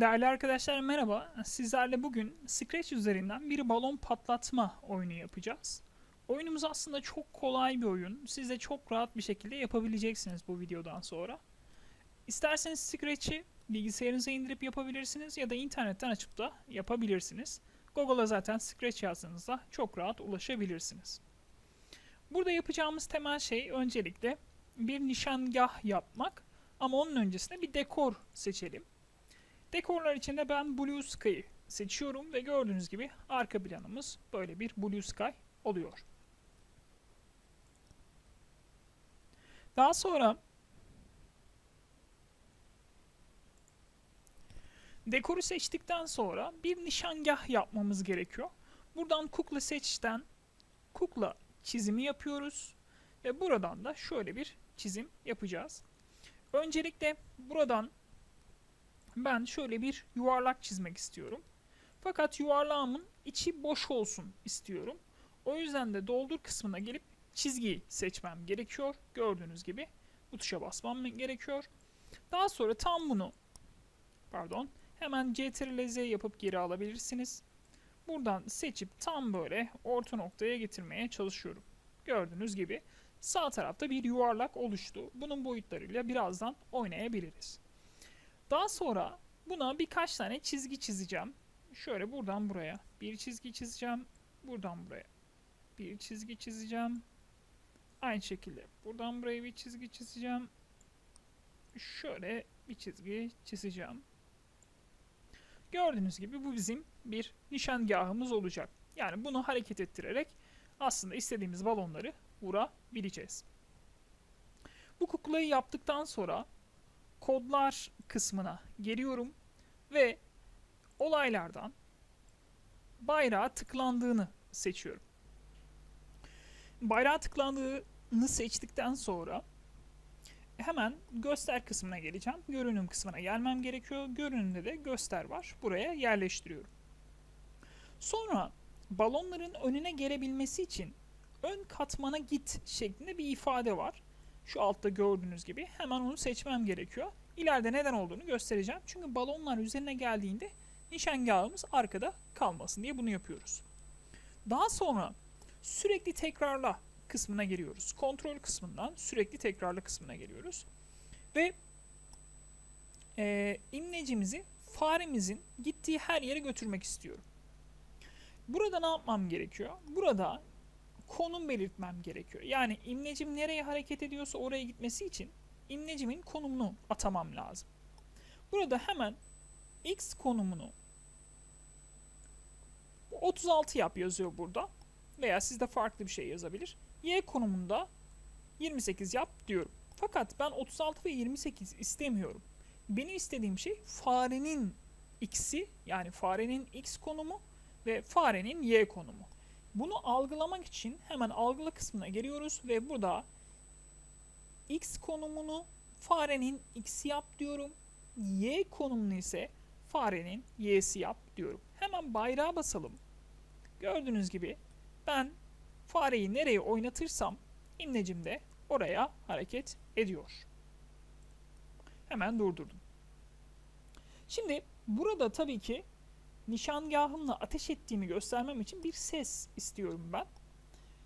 Değerli arkadaşlar merhaba. Sizlerle bugün Scratch üzerinden bir balon patlatma oyunu yapacağız. Oyunumuz aslında çok kolay bir oyun. Siz de çok rahat bir şekilde yapabileceksiniz bu videodan sonra. İsterseniz Scratch'i bilgisayarınıza indirip yapabilirsiniz ya da internetten açıp da yapabilirsiniz. Google'a zaten Scratch yazdığınızda çok rahat ulaşabilirsiniz. Burada yapacağımız temel şey öncelikle bir nişangah yapmak ama onun öncesinde bir dekor seçelim. Dekorlar içinde ben Blue Sky seçiyorum ve gördüğünüz gibi arka planımız böyle bir Blue Sky oluyor. Daha sonra dekoru seçtikten sonra bir nişangah yapmamız gerekiyor. Buradan kukla seçten kukla çizimi yapıyoruz ve buradan da şöyle bir çizim yapacağız. Öncelikle buradan ben şöyle bir yuvarlak çizmek istiyorum. Fakat yuvarlağımın içi boş olsun istiyorum. O yüzden de doldur kısmına gelip çizgiyi seçmem gerekiyor. Gördüğünüz gibi bu tuşa basmam gerekiyor. Daha sonra tam bunu pardon hemen Ctrl Z yapıp geri alabilirsiniz. Buradan seçip tam böyle orta noktaya getirmeye çalışıyorum. Gördüğünüz gibi sağ tarafta bir yuvarlak oluştu. Bunun boyutlarıyla birazdan oynayabiliriz. Daha sonra buna birkaç tane çizgi çizeceğim. Şöyle buradan buraya bir çizgi çizeceğim. Buradan buraya bir çizgi çizeceğim. Aynı şekilde buradan buraya bir çizgi çizeceğim. Şöyle bir çizgi çizeceğim. Gördüğünüz gibi bu bizim bir nişangahımız olacak. Yani bunu hareket ettirerek aslında istediğimiz balonları vurabileceğiz. Bu kuklayı yaptıktan sonra kodlar kısmına geliyorum ve olaylardan bayrağa tıklandığını seçiyorum. Bayrağa tıklandığını seçtikten sonra hemen göster kısmına geleceğim. Görünüm kısmına gelmem gerekiyor. Görünümde de göster var. Buraya yerleştiriyorum. Sonra balonların önüne gelebilmesi için ön katmana git şeklinde bir ifade var. Şu altta gördüğünüz gibi hemen onu seçmem gerekiyor. İleride neden olduğunu göstereceğim. Çünkü balonlar üzerine geldiğinde nişangahımız arkada kalmasın diye bunu yapıyoruz. Daha sonra sürekli tekrarla kısmına geliyoruz. Kontrol kısmından sürekli tekrarla kısmına geliyoruz. Ve e, imlecimizi faremizin gittiği her yere götürmek istiyorum. Burada ne yapmam gerekiyor? Burada konum belirtmem gerekiyor. Yani imlecim nereye hareket ediyorsa oraya gitmesi için imlecimin konumunu atamam lazım. Burada hemen x konumunu 36 yap yazıyor burada. Veya sizde farklı bir şey yazabilir. Y konumunda 28 yap diyorum. Fakat ben 36 ve 28 istemiyorum. Benim istediğim şey farenin x'i yani farenin x konumu ve farenin y konumu. Bunu algılamak için hemen algıla kısmına geliyoruz ve burada x konumunu farenin x'i yap diyorum. Y konumunu ise farenin y'si yap diyorum. Hemen bayrağa basalım. Gördüğünüz gibi ben fareyi nereye oynatırsam imlecim de oraya hareket ediyor. Hemen durdurdum. Şimdi burada tabii ki nişangahımla ateş ettiğimi göstermem için bir ses istiyorum ben.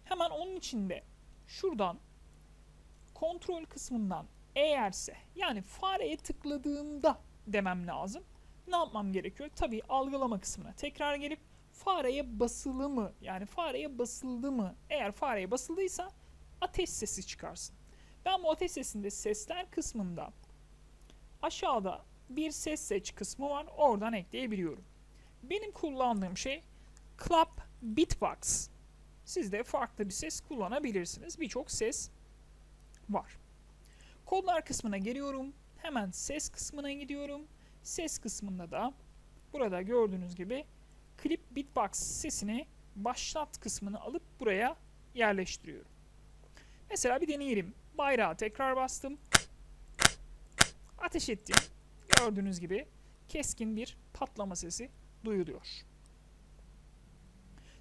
Hemen onun için de şuradan kontrol kısmından eğerse yani fareye tıkladığımda demem lazım. Ne yapmam gerekiyor? Tabii algılama kısmına tekrar gelip fareye basılı mı yani fareye basıldı mı eğer fareye basıldıysa ateş sesi çıkarsın. Ben bu ateş sesinde sesler kısmında aşağıda bir ses seç kısmı var oradan ekleyebiliyorum. Benim kullandığım şey Clap Beatbox. Siz de farklı bir ses kullanabilirsiniz. Birçok ses var. Kodlar kısmına geliyorum. Hemen ses kısmına gidiyorum. Ses kısmında da burada gördüğünüz gibi Clip Beatbox sesini başlat kısmını alıp buraya yerleştiriyorum. Mesela bir deneyelim. Bayrağı tekrar bastım. Ateş ettim. Gördüğünüz gibi keskin bir patlama sesi duyuluyor.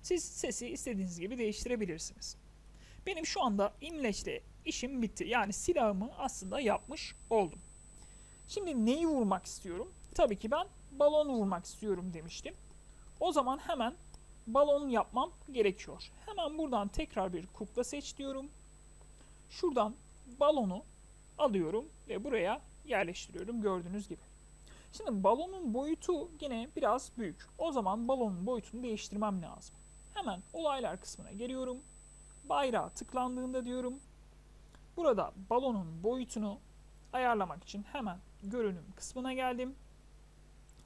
Siz sesi istediğiniz gibi değiştirebilirsiniz. Benim şu anda imleçle işim bitti. Yani silahımı aslında yapmış oldum. Şimdi neyi vurmak istiyorum? Tabii ki ben balon vurmak istiyorum demiştim. O zaman hemen balon yapmam gerekiyor. Hemen buradan tekrar bir kukla seç diyorum. Şuradan balonu alıyorum ve buraya yerleştiriyorum gördüğünüz gibi. Şimdi balonun boyutu yine biraz büyük. O zaman balonun boyutunu değiştirmem lazım. Hemen olaylar kısmına geliyorum. Bayrağı tıklandığında diyorum. Burada balonun boyutunu ayarlamak için hemen görünüm kısmına geldim.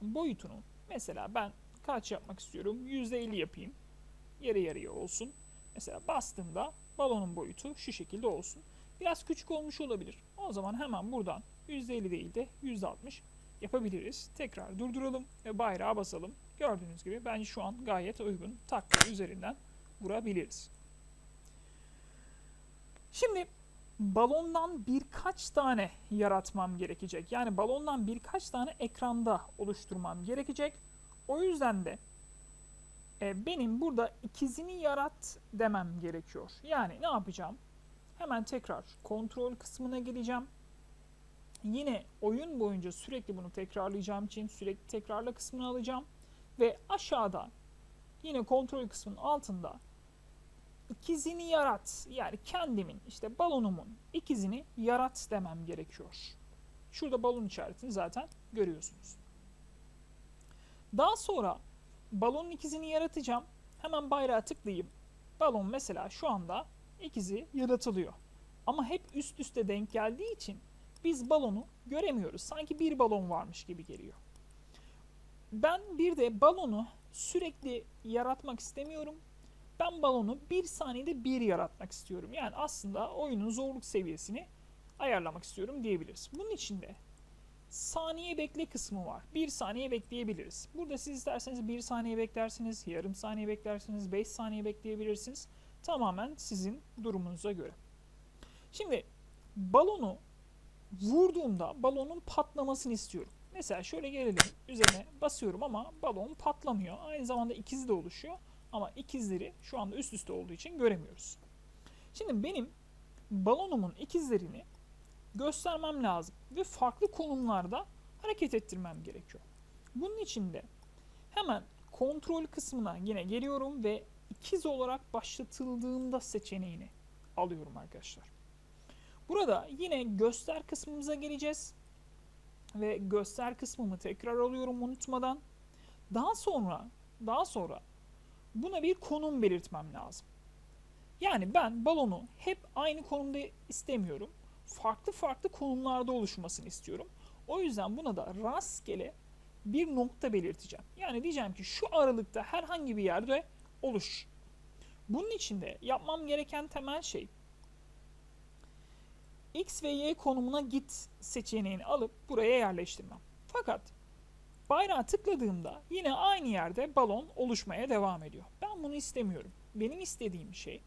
Boyutunu mesela ben kaç yapmak istiyorum? %50 yapayım. Yarı yarıya olsun. Mesela bastığımda balonun boyutu şu şekilde olsun. Biraz küçük olmuş olabilir. O zaman hemen buradan %50 değil de %60 yapabiliriz. Tekrar durduralım ve bayrağa basalım. Gördüğünüz gibi bence şu an gayet uygun. Takla üzerinden vurabiliriz. Şimdi balondan birkaç tane yaratmam gerekecek. Yani balondan birkaç tane ekranda oluşturmam gerekecek. O yüzden de e, benim burada ikizini yarat demem gerekiyor. Yani ne yapacağım? Hemen tekrar kontrol kısmına geleceğim. Yine oyun boyunca sürekli bunu tekrarlayacağım için sürekli tekrarla kısmını alacağım. Ve aşağıda yine kontrol kısmının altında ikizini yarat yani kendimin işte balonumun ikizini yarat demem gerekiyor. Şurada balon işaretini zaten görüyorsunuz. Daha sonra balonun ikizini yaratacağım. Hemen bayrağı tıklayayım. Balon mesela şu anda ikizi yaratılıyor. Ama hep üst üste denk geldiği için biz balonu göremiyoruz. Sanki bir balon varmış gibi geliyor. Ben bir de balonu sürekli yaratmak istemiyorum. Ben balonu bir saniyede bir yaratmak istiyorum. Yani aslında oyunun zorluk seviyesini ayarlamak istiyorum diyebiliriz. Bunun için de saniye bekle kısmı var. Bir saniye bekleyebiliriz. Burada siz isterseniz bir saniye beklersiniz, yarım saniye beklersiniz, 5 saniye bekleyebilirsiniz. Tamamen sizin durumunuza göre. Şimdi balonu vurduğumda balonun patlamasını istiyorum. Mesela şöyle gelelim üzerine basıyorum ama balon patlamıyor. Aynı zamanda ikizi de oluşuyor ama ikizleri şu anda üst üste olduğu için göremiyoruz. Şimdi benim balonumun ikizlerini göstermem lazım ve farklı konumlarda hareket ettirmem gerekiyor. Bunun için de hemen kontrol kısmına yine geliyorum ve ikiz olarak başlatıldığında seçeneğini alıyorum arkadaşlar. Burada yine göster kısmımıza geleceğiz. Ve göster kısmımı tekrar alıyorum unutmadan. Daha sonra daha sonra buna bir konum belirtmem lazım. Yani ben balonu hep aynı konumda istemiyorum. Farklı farklı konumlarda oluşmasını istiyorum. O yüzden buna da rastgele bir nokta belirteceğim. Yani diyeceğim ki şu aralıkta herhangi bir yerde oluş. Bunun için de yapmam gereken temel şey X ve Y konumuna git seçeneğini alıp buraya yerleştirmem. Fakat bayrağı tıkladığımda yine aynı yerde balon oluşmaya devam ediyor. Ben bunu istemiyorum. Benim istediğim şey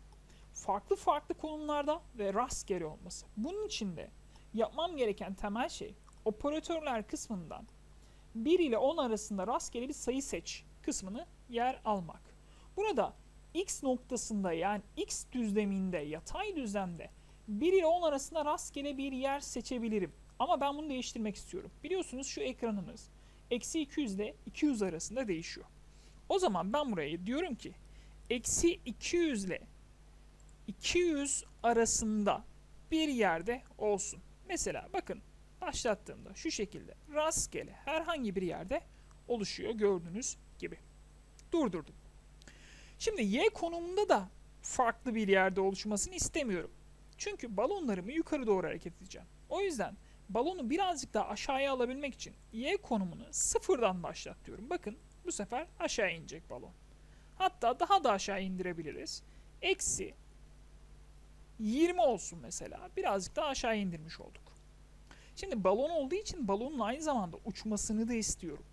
farklı farklı konumlarda ve rastgele olması. Bunun için de yapmam gereken temel şey operatörler kısmından 1 ile 10 arasında rastgele bir sayı seç kısmını yer almak. Burada x noktasında yani x düzleminde yatay düzlemde 1 ile 10 arasında rastgele bir yer seçebilirim. Ama ben bunu değiştirmek istiyorum. Biliyorsunuz şu ekranımız eksi 200 ile 200 arasında değişiyor. O zaman ben buraya diyorum ki eksi 200 ile 200 arasında bir yerde olsun. Mesela bakın başlattığımda şu şekilde rastgele herhangi bir yerde oluşuyor gördüğünüz gibi. Durdurdum. Şimdi y konumunda da farklı bir yerde oluşmasını istemiyorum. Çünkü balonlarımı yukarı doğru hareket edeceğim. O yüzden balonu birazcık daha aşağıya alabilmek için y konumunu sıfırdan başlat diyorum. Bakın bu sefer aşağı inecek balon. Hatta daha da aşağı indirebiliriz. Eksi 20 olsun mesela. Birazcık daha aşağı indirmiş olduk. Şimdi balon olduğu için balonun aynı zamanda uçmasını da istiyorum.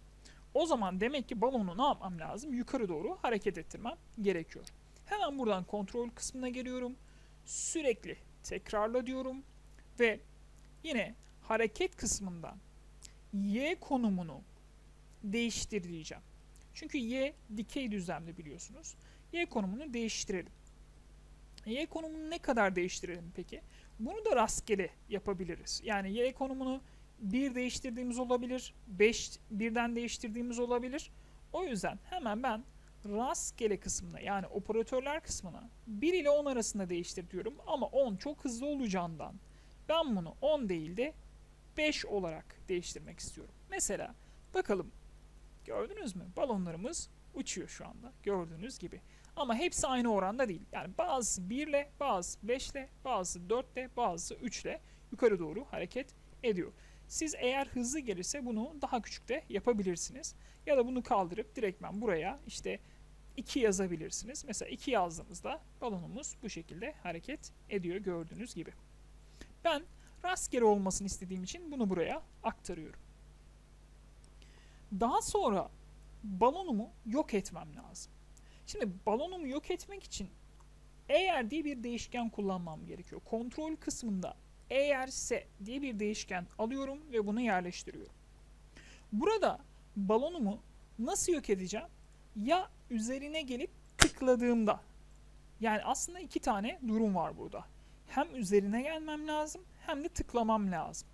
O zaman demek ki balonu ne yapmam lazım? Yukarı doğru hareket ettirmem gerekiyor. Hemen buradan kontrol kısmına geliyorum. Sürekli tekrarla diyorum ve yine hareket kısmından y konumunu değiştir diyeceğim. Çünkü y dikey düzlemde biliyorsunuz. Y konumunu değiştirelim. Y konumunu ne kadar değiştirelim peki? Bunu da rastgele yapabiliriz. Yani y konumunu bir değiştirdiğimiz olabilir. 5 birden değiştirdiğimiz olabilir. O yüzden hemen ben rastgele kısmına yani operatörler kısmına 1 ile 10 arasında değiştir diyorum. Ama 10 çok hızlı olacağından ben bunu 10 değil de 5 olarak değiştirmek istiyorum. Mesela bakalım gördünüz mü? Balonlarımız uçuyor şu anda gördüğünüz gibi. Ama hepsi aynı oranda değil. Yani bazı 1 ile, bazı 5 ile, bazı 4 ile, bazı 3 ile yukarı doğru hareket ediyor. Siz eğer hızlı gelirse bunu daha küçük de yapabilirsiniz. Ya da bunu kaldırıp direktmen buraya işte 2 yazabilirsiniz. Mesela 2 yazdığımızda balonumuz bu şekilde hareket ediyor gördüğünüz gibi. Ben rastgele olmasını istediğim için bunu buraya aktarıyorum. Daha sonra balonumu yok etmem lazım. Şimdi balonumu yok etmek için eğer diye bir değişken kullanmam gerekiyor. Kontrol kısmında eğerse diye bir değişken alıyorum ve bunu yerleştiriyorum. Burada balonumu nasıl yok edeceğim? Ya üzerine gelip tıkladığımda yani aslında iki tane durum var burada. Hem üzerine gelmem lazım hem de tıklamam lazım.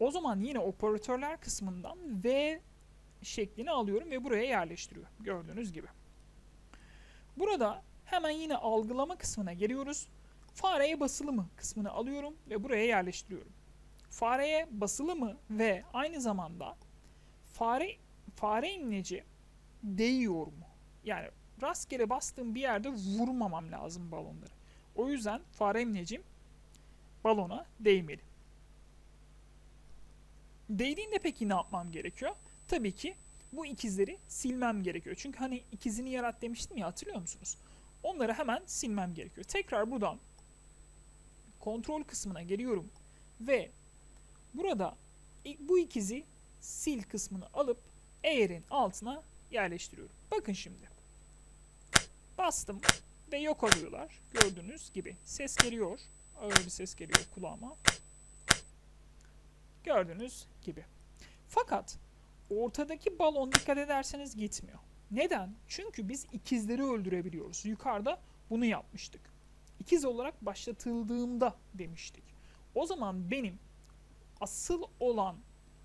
O zaman yine operatörler kısmından V şeklini alıyorum ve buraya yerleştiriyorum. Gördüğünüz gibi. Burada hemen yine algılama kısmına geliyoruz. Fareye basılı mı kısmını alıyorum ve buraya yerleştiriyorum. Fareye basılı mı ve aynı zamanda fare fare imleci değiyor mu? Yani rastgele bastığım bir yerde vurmamam lazım balonları. O yüzden fare imlecim balona değmeli. Değdiğinde peki ne yapmam gerekiyor? Tabii ki bu ikizleri silmem gerekiyor. Çünkü hani ikizini yarat demiştim ya hatırlıyor musunuz? Onları hemen silmem gerekiyor. Tekrar buradan kontrol kısmına geliyorum ve burada bu ikizi sil kısmını alıp eğerin altına yerleştiriyorum. Bakın şimdi. Bastım ve yok alıyorlar. Gördüğünüz gibi. Ses geliyor. Ağır bir ses geliyor kulağıma. Gördüğünüz gibi. Fakat ortadaki balon dikkat ederseniz gitmiyor. Neden? Çünkü biz ikizleri öldürebiliyoruz. Yukarıda bunu yapmıştık. İkiz olarak başlatıldığımda demiştik. O zaman benim asıl olan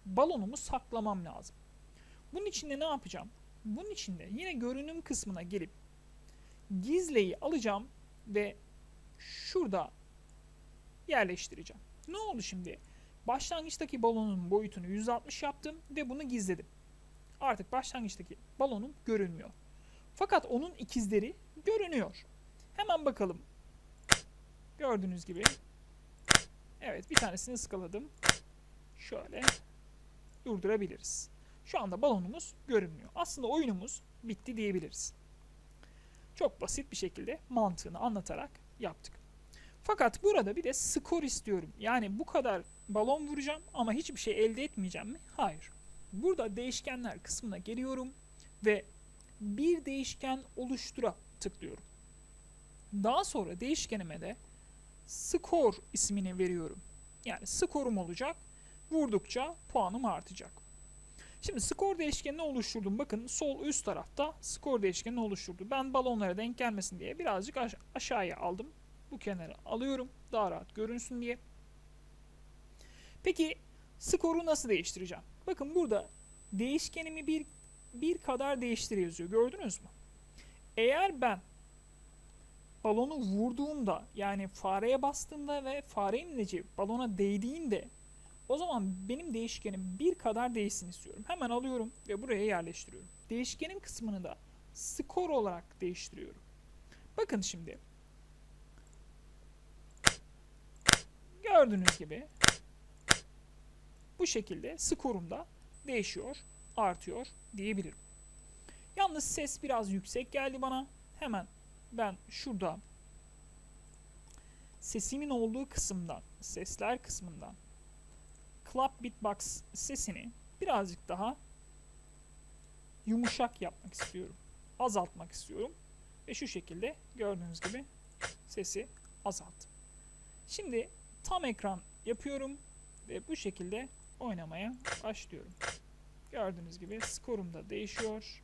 balonumu saklamam lazım. Bunun için de ne yapacağım? Bunun için de yine görünüm kısmına gelip gizleyi alacağım ve şurada yerleştireceğim. Ne oldu şimdi? Başlangıçtaki balonun boyutunu 160 yaptım ve bunu gizledim. Artık başlangıçtaki balonum görünmüyor. Fakat onun ikizleri görünüyor. Hemen bakalım. Gördüğünüz gibi. Evet bir tanesini ıskaladım. Şöyle durdurabiliriz. Şu anda balonumuz görünmüyor. Aslında oyunumuz bitti diyebiliriz. Çok basit bir şekilde mantığını anlatarak yaptık. Fakat burada bir de skor istiyorum. Yani bu kadar balon vuracağım ama hiçbir şey elde etmeyeceğim mi? Hayır. Burada değişkenler kısmına geliyorum ve bir değişken oluştura tıklıyorum. Daha sonra değişkenime de skor ismini veriyorum. Yani skorum olacak. Vurdukça puanım artacak. Şimdi skor değişkenini oluşturdum. Bakın sol üst tarafta skor değişkenini oluşturdu. Ben balonlara denk gelmesin diye birazcık aş aşağıya aldım. Bu kenara alıyorum. Daha rahat görünsün diye. Peki skoru nasıl değiştireceğim? Bakın burada değişkenimi bir, bir kadar değiştir yazıyor. Gördünüz mü? Eğer ben balonu vurduğumda yani fareye bastığımda ve fare balona değdiğinde o zaman benim değişkenim bir kadar değişsin istiyorum. Hemen alıyorum ve buraya yerleştiriyorum. Değişkenin kısmını da skor olarak değiştiriyorum. Bakın şimdi. Gördüğünüz gibi bu şekilde skorum da değişiyor, artıyor diyebilirim. Yalnız ses biraz yüksek geldi bana. Hemen ben şurada sesimin olduğu kısımdan, sesler kısmından Club Beatbox sesini birazcık daha yumuşak yapmak istiyorum. Azaltmak istiyorum. Ve şu şekilde gördüğünüz gibi sesi azalttım. Şimdi tam ekran yapıyorum ve bu şekilde oynamaya başlıyorum. Gördüğünüz gibi skorum da değişiyor.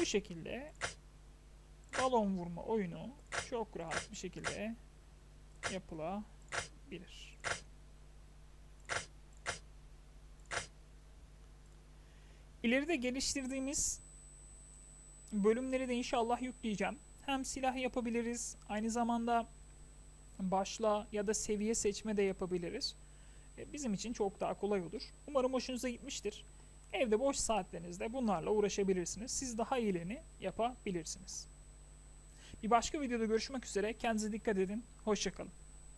Bu şekilde balon vurma oyunu çok rahat bir şekilde yapılabilir. İleride geliştirdiğimiz bölümleri de inşallah yükleyeceğim. Hem silah yapabiliriz, aynı zamanda başla ya da seviye seçme de yapabiliriz. E, Bizim için çok daha kolay olur. Umarım hoşunuza gitmiştir. Evde boş saatlerinizde bunlarla uğraşabilirsiniz. Siz daha iyilerini yapabilirsiniz. Bir başka videoda görüşmek üzere. Kendinize dikkat edin. Hoşçakalın.